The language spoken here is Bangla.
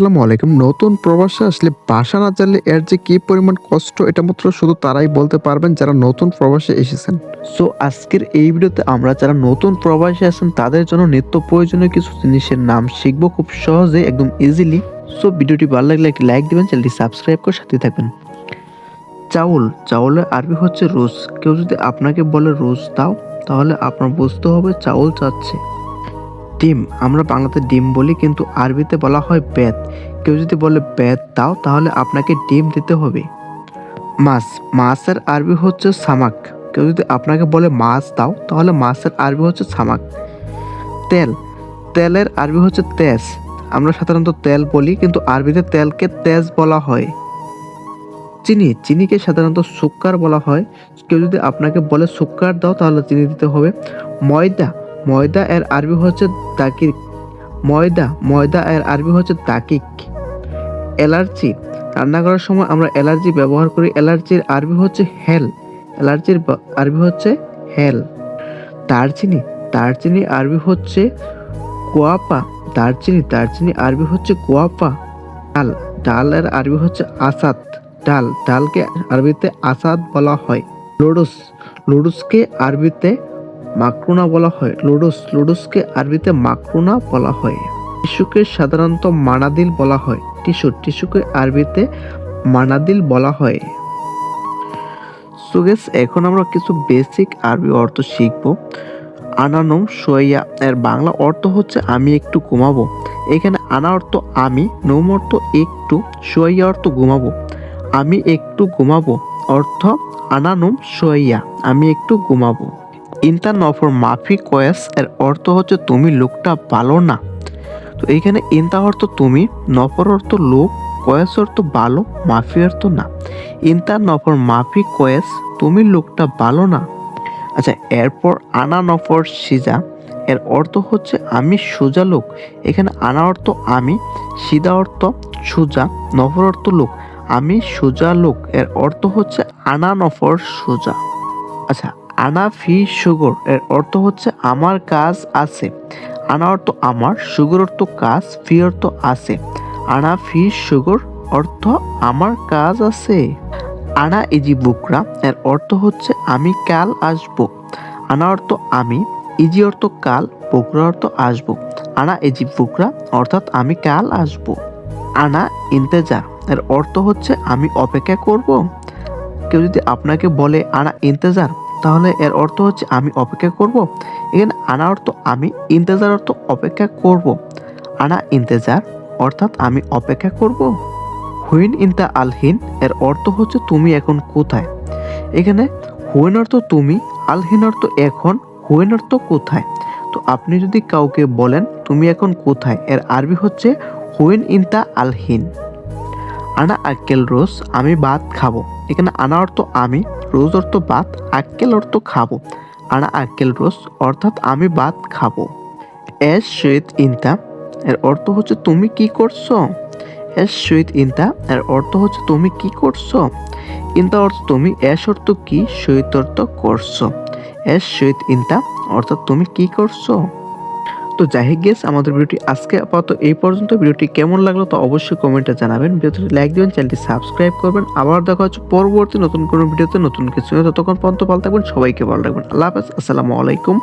আসসালামু আলাইকুম। নতুন প্রবাসে আসলে বাসা না জানলে এর যে কি পরিমাণ কষ্ট, এটা মাত্র শুধু তারাই বলতে পারবেন যারা নতুন প্রবাসে এসেছেন। সো, আজকের এই ভিডিওতে আমরা যারা নতুন প্রবাসে আছেন, তাদের জন্য নিত্য প্রয়োজনীয় কিছু জিনিসের নাম শিখব খুব সহজে, একদম ইজিলি সো, ভিডিওটি ভালো লাগলে একটি লাইক দিবেন, চ্যানেলটি সাবস্ক্রাইব করে সাথে থাকবেন। চাউল, চাউলের আরবি হচ্ছে রোজ। কেউ যদি আপনাকে বলে রোজ দাও, তাহলে আপনার বুঝতে হবে চাউল চাচ্ছে ডিম। আমরা বাংলাতে ডিম বলি, কিন্তু আরবিতে বলা হয় বেত কেউ যদি বলে বেত দাও, তাহলে আপনাকে ডিম দিতে হবে। মাছ। মাছের আরবি হচ্ছে সামাক। কেউ যদি আপনাকে বলে মাছ দাও, তাহলে মাছের আরবি হচ্ছে সামাক। তেল। তেলের আরবি হচ্ছে তেজ। আমরা সাধারণত তেল বলি, কিন্তু আরবিতে তেলকে তেজ বলা হয়। চিনি। চিনিকে সাধারণত সুক্কার বলা হয়। কেউ যদি আপনাকে বলে সুক্কার দাও, তাহলে চিনি দিতে হবে। ময়দা। ময়দা এর আরবি হচ্ছে দাকিক ময়দা ময়দা এর আরবি হচ্ছে তাকিক। অ্যালার্জি, রান্না করার সময় আমরা অ্যালার্জি ব্যবহার করি। অ্যালার্জির আরবি হচ্ছে হেল। অ্যালার্জির আরবি হচ্ছে হেল। দারচিনি দারচিনি আরবি হচ্ছে কোয়াপা। দারচিনি দারচিনি আরবি হচ্ছে কোয়াপা। ডাল ডাল ডালের আরবি হচ্ছে আসাদ। ডাল, ডালকে আরবিতে আসাদ বলা হয়। লুডুস, লুডুসকে আরবিতে মাকরুনা বলা হয়। লুডুস, লুডুসকে আরবিতে মাকরুনা বলা হয়। টিস্যুকে সাধারণত মানাদিল বলা হয়। টিস্যু, টিস্যুকে আরবিতে মানাদিল বলা হয়। সো গেস এখন আমরা কিছু বেসিক আরবি অর্থ শিখব। আনানম সোয়া এর বাংলা অর্থ হচ্ছে আমি একটু ঘুমাবো। এখানে আনা অর্থ আমি, নম অর্থ একটু সোয়া অর্থ ঘুমাবো। আমি একটু ঘুমাবো অর্থ আনানুম সোয়া আমি একটু ঘুমাবো। ইন্টার নফর মাফি কয়েস, এর অর্থ হচ্ছে তুমি লোকটা ভালো না। তো এইখানে ইন্তা অর্থ তুমি, নফর অর্থ লোক, কয়েস অর্থ ভালো, মাফি অর্থ না। ইন্তা নফর মাফি কয়েস, তুমি লোকটা ভালো না। আচ্ছা এরপর আনা নফর সিজা, এর অর্থ হচ্ছে আমি সোজা লোক। এখানে আনা অর্থ আমি, সিদা অর্থ সোজা, নফর অর্থ লোক। আমি সোজা লোক, এর অর্থ হচ্ছে আনা নফর সোজা। আচ্ছা আনা ফি সুগর এর অর্থ হচ্ছে আমার কাজ আছে। আনা অর্থ আমার, সুগর অর্থ কাজ, ফি অর্থ আছে। আনা ফি সুগর অর্থ আমার কাজ আছে। আনা ইজি বুকরা, এর অর্থ হচ্ছে আমি কাল আসব। আনা অর্থ আমি, ইজি অর্থ কাল, বুকরা অর্থ আসব। আনা ইজি বুকরা, অর্থাৎ আমি কাল আসব। আনা ইন্তেজার এর অর্থ হচ্ছে আমি অপেক্ষা করব। কেউ যদি আপনাকে বলে, আনা ইন্তেজার তাহলে এর অর্থ হচ্ছে আমি অপেক্ষা করব। এখানে আনা অর্থ আমি, ইন্তেজার অর্থ অপেক্ষা করব। আনা, ইন্তেজার, অর্থাৎ আমি অপেক্ষা করব। হুইন ইনতা আলহিন এর অর্থ হচ্ছে তুমি এখন কোথায়? এখানে হুইন অর্থ তুমি আলহিন অর্থ এখন, হুইন অর্থ কোথায়? তো আপনি যদি কাউকে বলেন, তুমি এখন কোথায়? এর আরবি হচ্ছে হুইন ইনতা আলহিন আনা আক্কেল রোজ আমি ভাত খাব। এখানে আনা অর্থ আমি, রোজ অর্থ ভাত আক্কেল অর্থ খাব। আনা আক্কেল রোজ অর্থাৎ আমি ভাত খাব। এস শহীদ ইনতা, এর অর্থ হচ্ছে তুমি কি করছ? এস শহীদ ইনতা, এর অর্থ হচ্ছে তুমি কি করছ? ইনতা অর্থ তুমি, এস অর্থ কি? শহীদ অর্থ করছ। এস শহীদ ইনতা, অর্থাৎ তুমি কি করছ? তো যাই গেস আমাদের ভিডিওটি আজকে আপাতত এই পর্যন্ত। ভিডিওটি কেমন লাগল তো অবশ্যই কমেন্টে জানাবেন। ভিডিওটি লাইক দিবেন চ্যানেলটি সাবস্ক্রাইব করবেন। আবার দেখা হচ্ছে পরবর্তী নতুন কোনো ভিডিওতে নতুন কিছু। ততক্ষণ পর্যন্ত ভালো থাকবেন, সবাইকে ভালো রাখবেন। আল্লাহ হাফেজ, আসসালামু আলাইকুম।